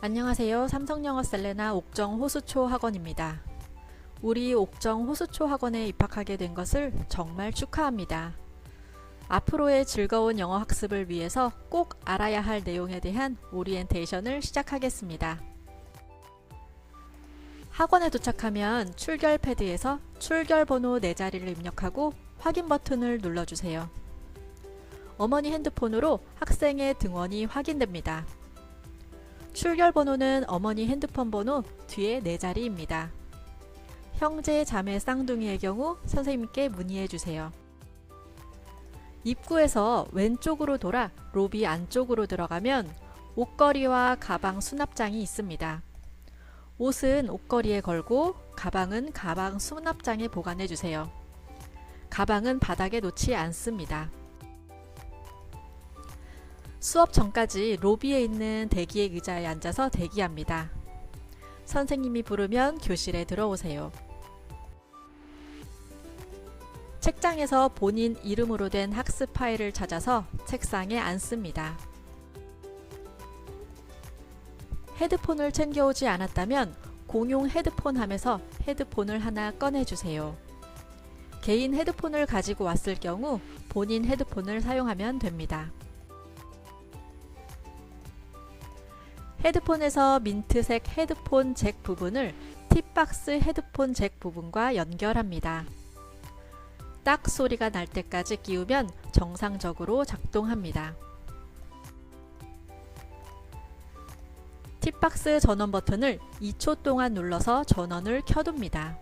안녕하세요. 삼성영어 셀레나 옥정 호수초 학원입니다. 우리 옥정 호수초 학원에 입학하게 된 것을 정말 축하합니다. 앞으로의 즐거운 영어 학습을 위해서 꼭 알아야 할 내용에 대한 오리엔테이션을 시작하겠습니다. 학원에 도착하면 출결 패드에서 출결 번호 4자리를 입력하고 확인 버튼을 눌러주세요. 어머니 핸드폰으로 학생의 등원이 확인됩니다. 출결 번호는 어머니 핸드폰 번호 뒤에 4자리입니다. 형제, 자매, 쌍둥이의 경우 선생님께 문의해 주세요. 입구에서 왼쪽으로 돌아 로비 안쪽으로 들어가면 옷걸이와 가방 수납장이 있습니다. 옷은 옷걸이에 걸고 가방은 가방 수납장에 보관해 주세요. 가방은 바닥에 놓지 않습니다. 수업 전까지 로비에 있는 대기의 의자에 앉아서 대기합니다. 선생님이 부르면 교실에 들어오세요. 책장에서 본인 이름으로 된 학습 파일을 찾아서 책상에 앉습니다. 헤드폰을 챙겨오지 않았다면 공용 헤드폰 함에서 헤드폰을 하나 꺼내주세요. 개인 헤드폰을 가지고 왔을 경우 본인 헤드폰을 사용하면 됩니다. 헤드폰에서 민트색 헤드폰 잭 부분을 팁박스 헤드폰 잭 부분과 연결합니다. 딱 소리가 날 때까지 끼우면 정상적으로 작동합니다. 팁박스 전원 버튼을 2초 동안 눌러서 전원을 켜둡니다.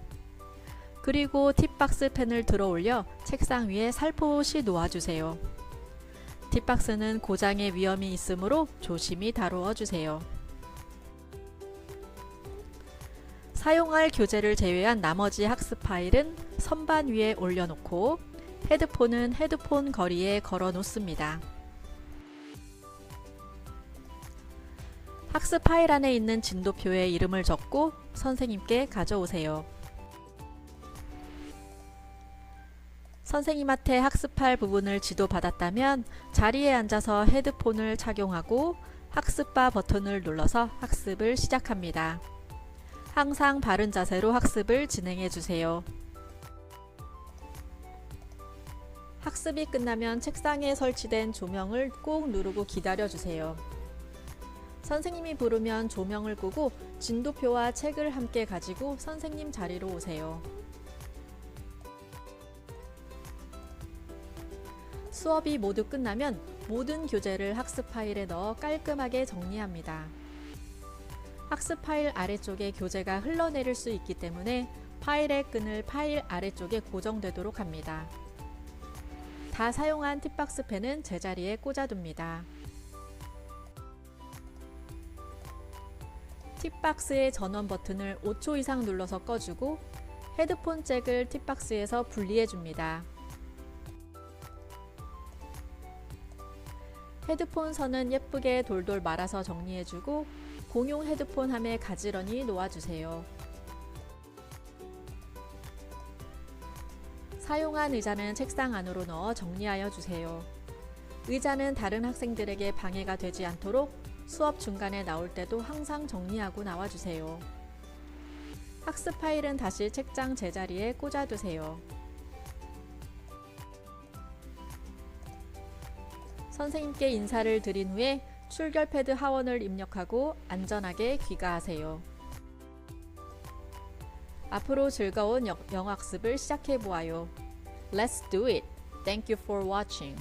그리고 팁박스 펜을 들어 올려 책상 위에 살포시 놓아주세요. 팁박스는 고장의 위험이 있으므로 조심히 다루어 주세요. 사용할 교재를 제외한 나머지 학습 파일은 선반 위에 올려놓고 헤드폰은 헤드폰 거리에 걸어 놓습니다. 학습 파일 안에 있는 진도표에 이름을 적고 선생님께 가져오세요. 선생님한테 학습할 부분을 지도받았다면 자리에 앉아서 헤드폰을 착용하고 학습바 버튼을 눌러서 학습을 시작합니다. 항상 바른 자세로 학습을 진행해 주세요. 학습이 끝나면 책상에 설치된 조명을 꼭 누르고 기다려 주세요. 선생님이 부르면 조명을 끄고 진도표와 책을 함께 가지고 선생님 자리로 오세요. 수업이 모두 끝나면 모든 교재를 학습 파일에 넣어 깔끔하게 정리합니다. 학습 파일 아래쪽에 교재가 흘러내릴 수 있기 때문에 파일의 끈을 파일 아래쪽에 고정되도록 합니다. 다 사용한 팁박스 펜은 제자리에 꽂아둡니다. 팁박스의 전원 버튼을 5초 이상 눌러서 꺼주고 헤드폰 잭을 팁박스에서 분리해 줍니다. 헤드폰 선은 예쁘게 돌돌 말아서 정리해주고 공용 헤드폰 함에 가지런히 놓아주세요. 사용한 의자는 책상 안으로 넣어 정리하여 주세요. 의자는 다른 학생들에게 방해가 되지 않도록 수업 중간에 나올 때도 항상 정리하고 나와주세요. 학습 파일은 다시 책장 제자리에 꽂아두세요. 선생님께 인사를 드린 후에 출결 패드 하원을 입력하고 안전하게 귀가하세요. 앞으로 즐거운 영- 영어 학습을 시작해 보아요. Let's do it. Thank you for watching.